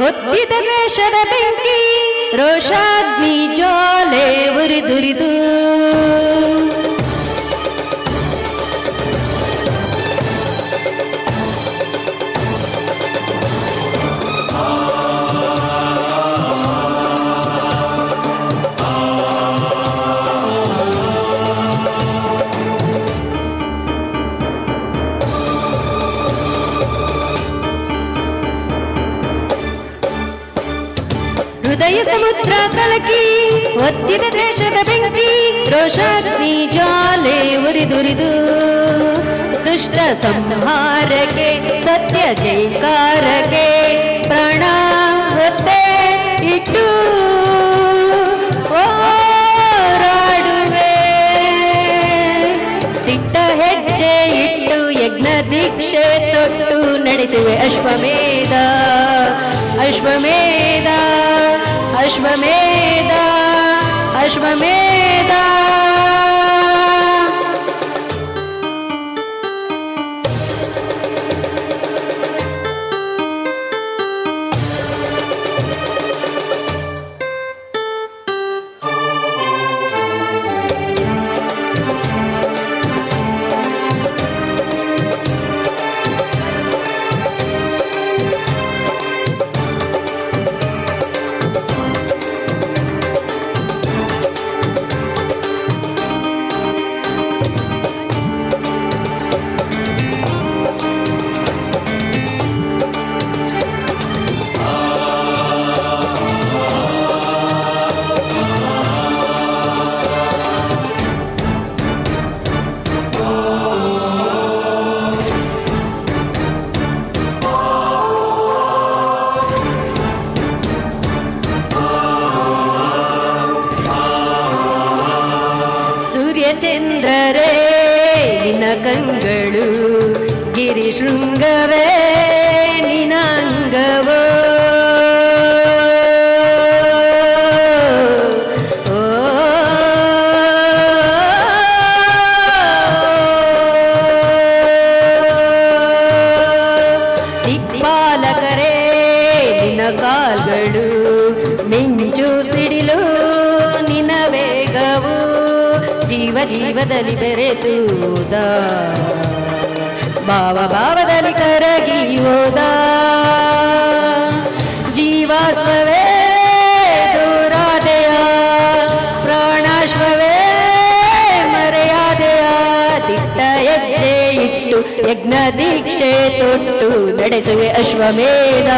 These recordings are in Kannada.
ಹೊತ್ತಿದ ದ್ವೇಷದ ಬೆಂಕಿ ರೋಷಾಗ್ನಿ ಜ್ವಾಲೆ ಉರಿದುರಿದು ಹೃದಯ ಸಮುದ್ರ ಕಲಕಿ, ಒತ್ತಿದ ದೇಶದ ಬೆಂಕಿ, ರೋಷಾಗ್ನಿ ಜಾಲೆ ಉರಿದುರಿದು. ದುಷ್ಟ ಸಂಹಾರಕ್ಕೆ, ಸತ್ಯ ಜೈಕಾರಕ್ಕೆ ಪ್ರಾಣ ಹೊತ್ತೆ ಇಟ್ಟು ಓರಾಡುವೆ ದಿಟ್ಟ ಹೆಜ್ಜೆ ಇಟ್ಟು ಯಜ್ಞ ದೀಕ್ಷೆ ತೊಟ್ಟು ನಡೆಸುವೆ ಅಶ್ವಮೇಧ ಅಶ್ವಮೇಧ. अश्वमेधा अश्वमेधा। ಚಂದ್ರರೇ ನಿನ ಕಂಗಳು ಗಿರಿ ಶೃಂಗವೇ ನಿನಾಂಗವೋ ದಿಕ್ಪಾಲಕರೇ ನಿನ್ನ ಕಾಲ್ಗಳು ಜೀವದಲ್ಲಿ ಬೆರೆತುದ ಭಾವ ಭಾವದಲ್ಲಿ ಕರಗಿ ಹೋದ. ಜೀವಾಶ್ವವೇ ದೂರಾದೆಯ, ಪ್ರಾಣಾಶ್ವವೇ ಮರೆಯಾದೆಯ. ದಿಟ್ಟ ಹೆಜ್ಜೆ ಇಟ್ಟು ಯಜ್ಞ ದೀಕ್ಷೆ ತೊಟ್ಟು ನಡೆಸುವೆ ಅಶ್ವಮೇಧ.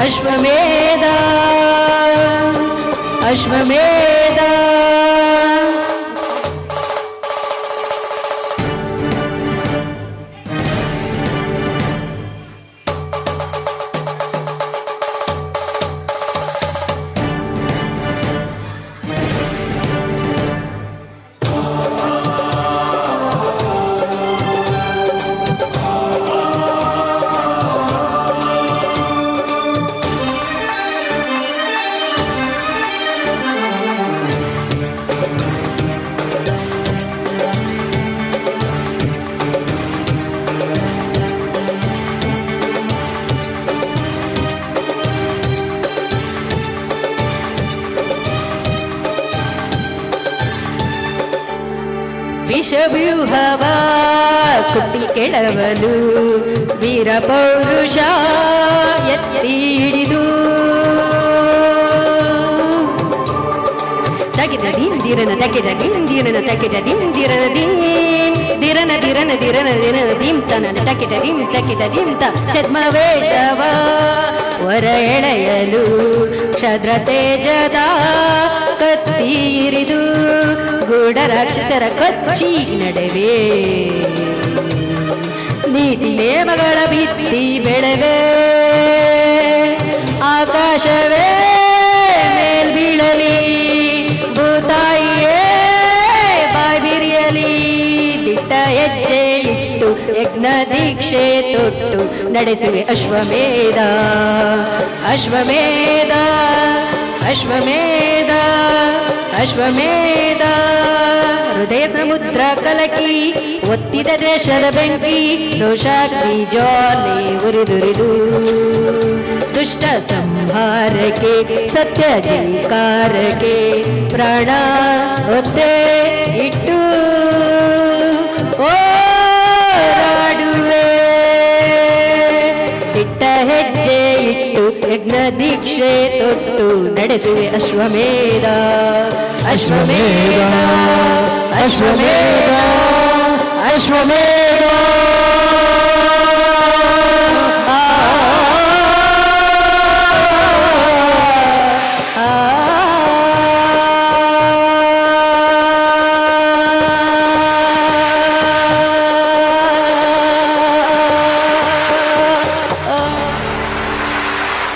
ಅಶ್ವಮೇಧ ಅಶ್ವಮೇಧ. ವಿಷವ್ಯೂಹವ? ಕುಟ್ಟಿ ಕೆಳವಲು ವೀರ ಪೌರುಷ ಎತ್ತಿ ಹಿಡಿದು ತಗಿದ ದಿಂದಿರನ ತಗಿದ ದಿಂದಿರನ ತಗಿದ ದಿಂದಿರನ ದಿರನ ದಿರನ ದಿರನ ದಿಂತನ ತಕಿಟ ದಿಂ ತಕಿಟ ತ ಚದ್ಮವೇಶವ ಹೊರ ಎಳೆಯಲು ಕ್ಷದ್ರ ತೇಜದ ಕತ್ತಿ ಇರಿದು ಗೂಢ ರಾಕ್ಷಸರ ಕಚ್ಚಿ ನಡೆವೆ. ನೀತಿ ನೇಮಗಳ ಭಿತ್ತಿ ಬೆಳೆವೆ. ಆಕಾಶವೇ ಮೇಲ್ಬೀಳಲಿ ಭೂತಾಯಿಯೇ ಬಾಬಿರಿಯಲಿ ದಿಟ್ಟ ಹೆಜ್ಜೆ ಇಟ್ಟು ಯಜ್ಞ ದೀಕ್ಷೆ ತೊಟ್ಟು ನಡೆಸುವೆ ಅಶ್ವಮೇಧ ಅಶ್ವಮೇಧ ಅಶ್ವಮೇಧ. ಅಶ್ವಮೇಧ. ಹೃದಯ ಸಮುದ್ರ ಕಲಕಿ, ಒತ್ತಿದ ದೇಶದ ಬೆಂಕಿ ದೋಷಾಕಿ ಜಾಲಿ ಉರಿದುರಿದು. ದುಷ್ಟ ಸಂಹಾರಕ್ಕೆ ಸತ್ಯ ಜೀಕಾರಕ್ಕೆ ಪ್ರಾಣ ಒತ್ತೆ ಇಟ್ಟು ಇಟ್ಟು ಯಜ್ಞ ದೀಕ್ಷೆ ತೊಟ್ಟು ನಡೆಸುವೆ ಅಶ್ವಮೇಧ. ಅಶ್ವಮೇಧ ಅಶ್ವಮೇಧ ಅಶ್ವಮೇಧ.